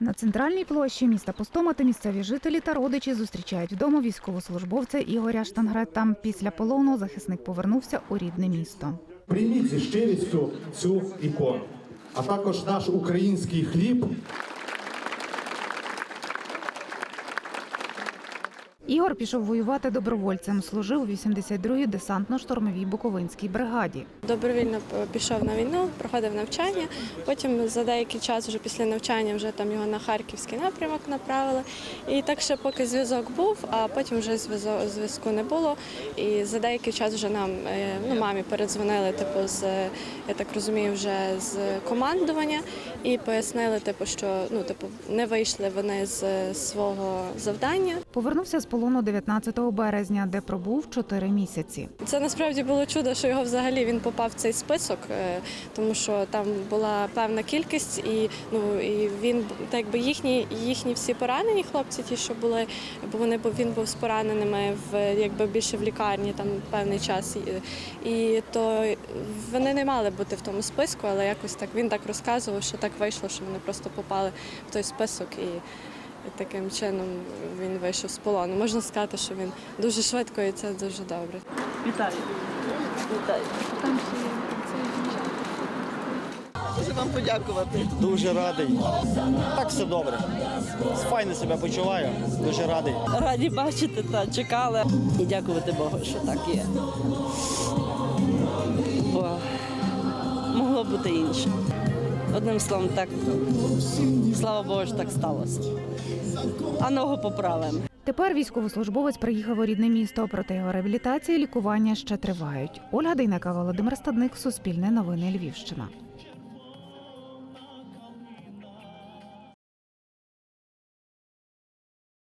На центральній площі міста Постомати місцеві жителі та родичі зустрічають вдома військовослужбовця Ігоря Штангрета. Після полону захисник повернувся у рідне місто. Прийміть зі щирістю цю ікону, а також наш український хліб. Ігор пішов воювати добровольцем. Служив у 82-й десантно-штурмовій Буковинській бригаді. Добровільно пішов на війну, проходив навчання. Потім за деякий час, вже після навчання, вже там його на харківський напрямок направили. І так ще поки зв'язок був, а потім вже зв'язку не було. І за деякий час вже нам е, ну, мамі передзвонили, типу, з я так розумію, вже з командування і пояснили, типу, що ну, типу, не вийшли вони з свого завдання. Повернувся з полону 19 березня, де пробув 4 місяці. Це насправді було чудо, що його взагалі він попав в цей список, е, тому що там була певна кількість, і ну і він так якби їхні, їхні всі поранені хлопці, ті, що були, бо вони бо він був з пораненими в якби більше в лікарні там певний час. І то вони не мали бути в тому списку, але якось так він так розказував, що так вийшло, що вони просто попали в той список і. І таким чином він вийшов з полону. Можна сказати, що він дуже швидко і це дуже добре. Вітаю. Вітаю. Хочу вам подякувати. Дуже радий. Так все добре. Файно себе почуваю. Дуже радий. Раді бачити та чекали. І дякувати Богу, що так є. Бо могло бути інше. Одним словом, так слава Богу, що так сталося. А ногу поправимо. Тепер військовослужбовець приїхав у рідне місто, проте його реабілітація і лікування ще тривають. Ольга Дейнека, Володимир Стадник, Суспільне новини Львівщина.